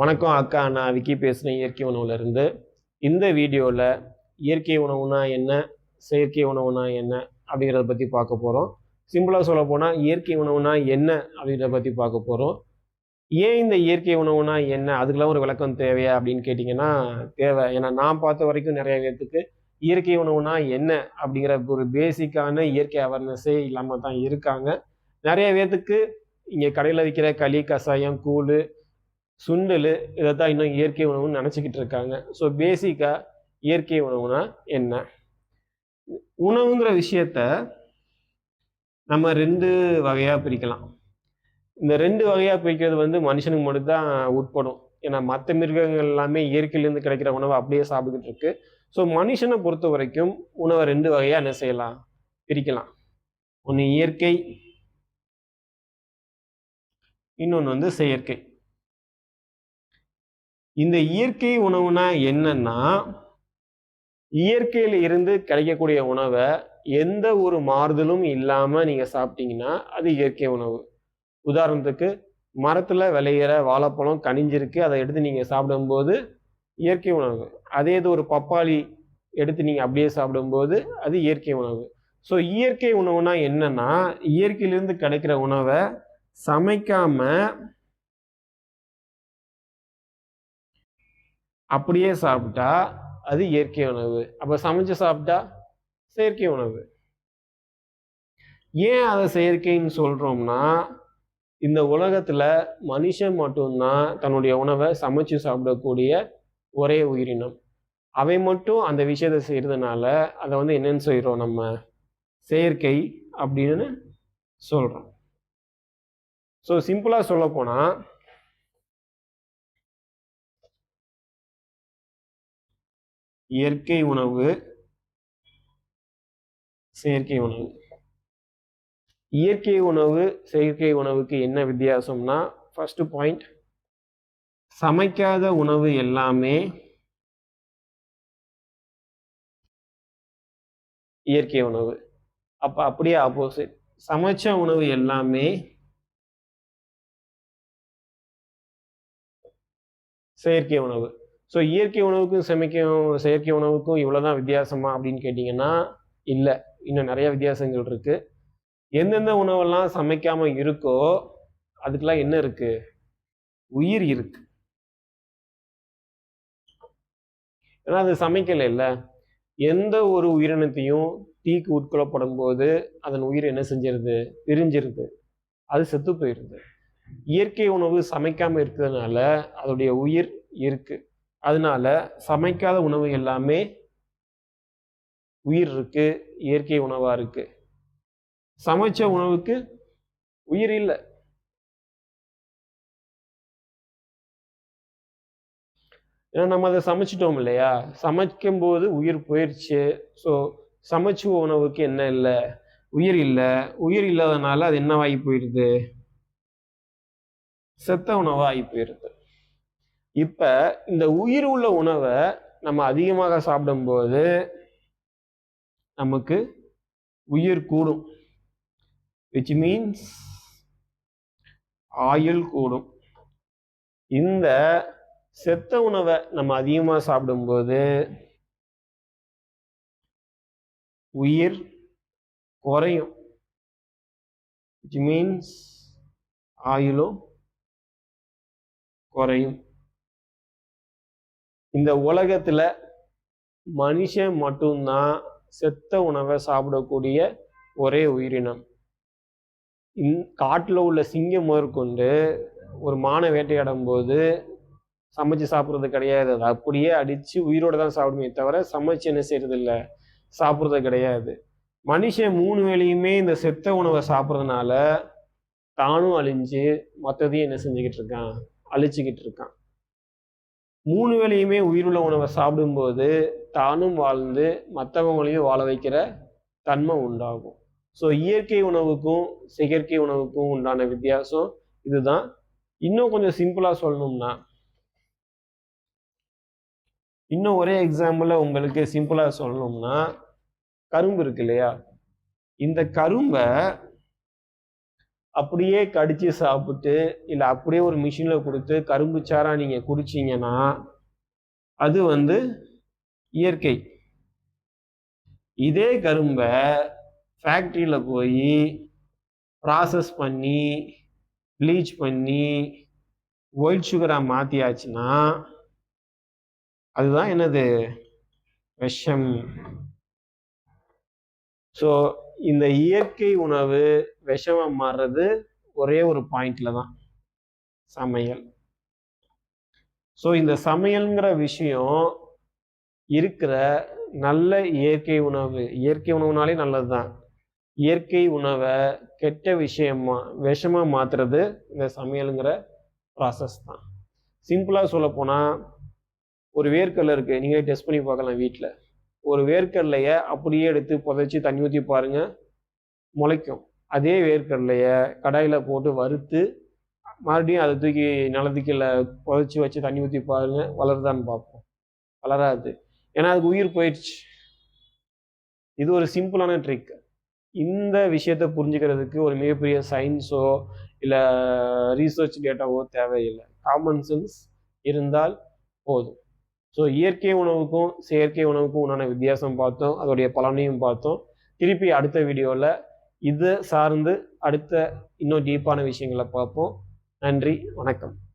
வணக்கம் அக்கா நான் விக்கி பேசுகிறேன் இயற்கை உணவுலேருந்து. இந்த வீடியோவில் இயற்கை உணவுனா என்ன செயற்கை உணவுனா என்ன அப்படிங்கிறத பற்றி பார்க்க போகிறோம் சிம்பிளாக சொல்ல போனால் இயற்கை உணவுனா என்ன அப்படிங்கிறத பற்றி பார்க்க போகிறோம் ஏன் இந்த இயற்கை உணவுனா என்ன அதுக்கெல்லாம் ஒரு விளக்கம் தேவையா அப்படின்னு கேட்டிங்கன்னா தேவை. ஏன்னா நான் பார்த்த வரைக்கும் நிறைய பேர்த்துக்கு இயற்கை உணவுனா என்ன அப்படிங்கிற ஒரு பேசிக்கான இயற்கை அவேர்னஸே இல்லாமல் தான் இருக்காங்க. நிறைய பேர்த்துக்கு இங்கே கடையில் விற்கிற களி கஷாயம் கூழ் சுண்டல் இதை தான் இன்னும் இயற்கை உணவுன்னு நினச்சிக்கிட்டு இருக்காங்க. ஸோ பேசிக்காக இயற்கை உணவுனா என்ன? உணவுங்கிற விஷயத்த நம்ம ரெண்டு வகையாக பிரிக்கலாம். இந்த ரெண்டு வகையாக பிரிக்கிறது வந்து மனுஷனுக்கு மட்டும் தான் உட்படும். ஏன்னா மற்ற மிருகங்கள் எல்லாமே இயற்கையிலேருந்து கிடைக்கிற உணவை அப்படியே சாப்பிட்டுக்கிட்டு இருக்கு. ஸோ மனுஷனை பொறுத்த வரைக்கும் உணவை ரெண்டு வகையாக என்ன செய்யலாம்? பிரிக்கலாம். ஒன்று இயற்கை இன்னொன்று வந்து செயற்கை. இந்த இயற்கை உணவுனா என்னன்னா இயற்கையில இருந்து கிடைக்கக்கூடிய உணவை எந்த ஒரு மாறுதலும் இல்லாம நீங்க சாப்பிட்டீங்கன்னா அது இயற்கை உணவு. உதாரணத்துக்கு மரத்துல விளையிற வாழைப்பழம் கனிஞ்சிருக்கு அதை எடுத்து நீங்க சாப்பிடும்போது இயற்கை உணவு. அதே இது ஒரு பப்பாளி எடுத்து நீங்க அப்படியே சாப்பிடும்போது அது இயற்கை உணவு. ஸோ இயற்கை உணவுனா என்னன்னா இயற்கையிலிருந்து கிடைக்கிற உணவை சமைக்காம அப்படியே சாப்பிட்டா அது இயற்கை உணவு. அப்போ சமைச்சு சாப்பிட்டா செயற்கை உணவு. ஏன் அதை செயற்கைன்னு சொல்கிறோம்னா இந்த உலகத்தில் மனுஷன் மட்டும்தான் தன்னுடைய உணவை சமைச்சு சாப்பிடக்கூடிய ஒரே உயிரினம். அவை மட்டும் அந்த விஷயத்தை செய்கிறதுனால அதை வந்து என்னன்னு செய்கிறோம் நம்ம? செயற்கை அப்படின்னு சொல்கிறோம் ஸோ சிம்பிளாக சொல்லப்போனால் இயற்கை உணவு. செயற்கை உணவு. இயற்கை உணவு செயற்கை உணவுக்கு என்ன வித்தியாசம்னா ஃபர்ஸ்ட் பாயிண்ட் சமைக்காத உணவு எல்லாமே இயற்கை உணவு. அப்ப அப்படியே ஆப்போசிட் சமைச்ச உணவு எல்லாமே செயற்கை உணவு. ஸோ இயற்கை உணவுக்கும் சமைக்கும் செயற்கை உணவுக்கும் இவ்வளோதான் வித்தியாசமா அப்படின்னு கேட்டிங்கன்னா இல்லை. இன்னும் நிறைய வித்தியாசங்கள் இருக்கு. எந்தெந்த உணவெல்லாம் சமைக்காம இருக்கோ அதுக்கெல்லாம் என்ன இருக்கு? உயிர் இருக்கு. ஏன்னா அது சமைக்கல இல்லை. எந்த ஒரு உயிரினத்தையும் தீக்கு உட்கொள்ளப்படும் போது அதன் உயிர் என்ன செஞ்சிருது? பிரிஞ்சிருது. அது செத்து போயிருது. இயற்கை உணவு சமைக்காம இருக்கிறதுனால அதோடைய உயிர் இருக்கு. அதனால சமைக்காத உணவு எல்லாமே உயிர் இருக்கு இயற்கை உணவா இருக்கு. சமைச்ச உணவுக்கு உயிர் இல்லை. ஏன்னா நம்ம அதை சமைச்சிட்டோம் இல்லையா? சமைக்கும் போது உயிர் போயிடுச்சு ஸோ சமைச்ச உணவுக்கு என்ன இல்லை? உயிர் இல்லை. உயிர் இல்லாதனால அது என்னவாகி போயிடுது செத்த உணவாகி போயிடுது இப்போ இந்த உயிர் உள்ள உணவை நம்ம அதிகமாக சாப்பிடும்போது நமக்கு உயிர் கூடும். விச் மீன்ஸ் ஆயுள் கூடும். இந்த செத்த உணவை நம்ம அதிகமாக சாப்பிடும்போது உயிர் குறையும். விச் மீன்ஸ் ஆயுளும் குறையும். இந்த உலகத்துல மனுஷன் மட்டும்தான் செத்த உணவை சாப்பிடக்கூடிய ஒரே உயிரினம். இந் காட்டில் உள்ள சிங்கம் முதற்கொண்டு ஒரு மானை வேட்டையாடும் போது சமைச்சு சாப்பிட்றது கிடையாது. அது அப்படியே அடித்து உயிரோட தான் சாப்பிடுமே தவிர சமைச்சு என்ன செய்யறது இல்லை. சாப்பிட்றது கிடையாது. மனுஷன் மூணு வேலையுமே இந்த செத்த உணவை சாப்பிட்றதுனால தானும் அழிஞ்சு மற்றதையும் என்ன செஞ்சுக்கிட்டு இருக்கான்? அழிச்சுக்கிட்டு இருக்கான். மூணு வேளையுமே உயிருள்ள உணவை சாப்பிடும்போது தானும் வாழ்ந்து மற்றவங்களையும் வாழ வைக்கிற தன்மை உண்டாகும். ஸோ இயற்கை உணவுக்கும் செயற்கை உணவுக்கும் உண்டான வித்தியாசம் இதுதான். இன்னும் கொஞ்சம் சிம்பிளாக சொல்லணும்னா இன்னும் ஒரே எக்ஸாம்பிள உங்களுக்கு சிம்பிளாக சொல்லணும்னா கரும்பு இருக்கு இல்லையா? இந்த கரும்பை அப்படியே கடிச்சு சாப்பிட்டு இல்லை அப்படியே ஒரு மிஷினில் கொடுத்து கரும்பு சாரா நீங்கள் குடிச்சிங்கன்னா அது வந்து இயற்கை. இதே கரும்பை ஃபேக்ட்ரியில் போய் ப்ராசஸ் பண்ணி ப்ளீச் பண்ணி ஒயிட் சுகராக மாற்றியாச்சுன்னா அதுதான் என்னது? விஷம். ஸோ இந்த இயற்கை உணவு விஷமாக மாறுறது ஒரே ஒரு பாயிண்ட்ல தான். சமையல். ஸோ இந்த சமையல்ங்கிற விஷயம் இருக்கிற நல்ல இயற்கை உணவு இயற்கை உணவுனாலே நல்லது தான் இயற்கை உணவை கெட்ட விஷயமா விஷமா மாத்துறது இந்த சமையலுங்கிற ப்ராசஸ் தான். சிம்பிளாக சொல்ல போனால் ஒரு வேர்க்கடலை இருக்குது நீங்களே டெஸ்ட் பண்ணி பார்க்கலாம் வீட்டில் ஒரு வேர்க்கடலையை அப்படியே எடுத்து புதைச்சி தண்ணி ஊற்றி பாருங்கள் முளைக்கும். அதே வேர்க்கடலையை கடாயில் போட்டு வறுத்து மறுபடியும் அதை தூக்கி நிலத்துக்கீழ புதைச்சி வச்சு தண்ணி ஊற்றி பாருங்கள் வளருதான்னு பார்ப்போம். வளராது. ஏன்னா அதுக்கு உயிர் போயிடுச்சு. இது ஒரு சிம்பிளான ட்ரிக். இந்த விஷயத்தை புரிஞ்சுக்கிறதுக்கு ஒரு மிகப்பெரிய சயின்ஸோ இல்லை ரீசர்ச் டேட்டாவோ தேவையில்லை. காமன் சென்ஸ் இருந்தால் போதும். ஸோ இயற்கை உணவுக்கும் செயற்கை உணவுக்கும் உண்டான வித்தியாசம் பார்த்தோம். அதோடைய பலனையும் பார்த்தோம். திருப்பி அடுத்த வீடியோவில் இதை சார்ந்து அடுத்த இன்னும் டீப்பான விஷயங்களை பார்ப்போம். நன்றி வணக்கம்.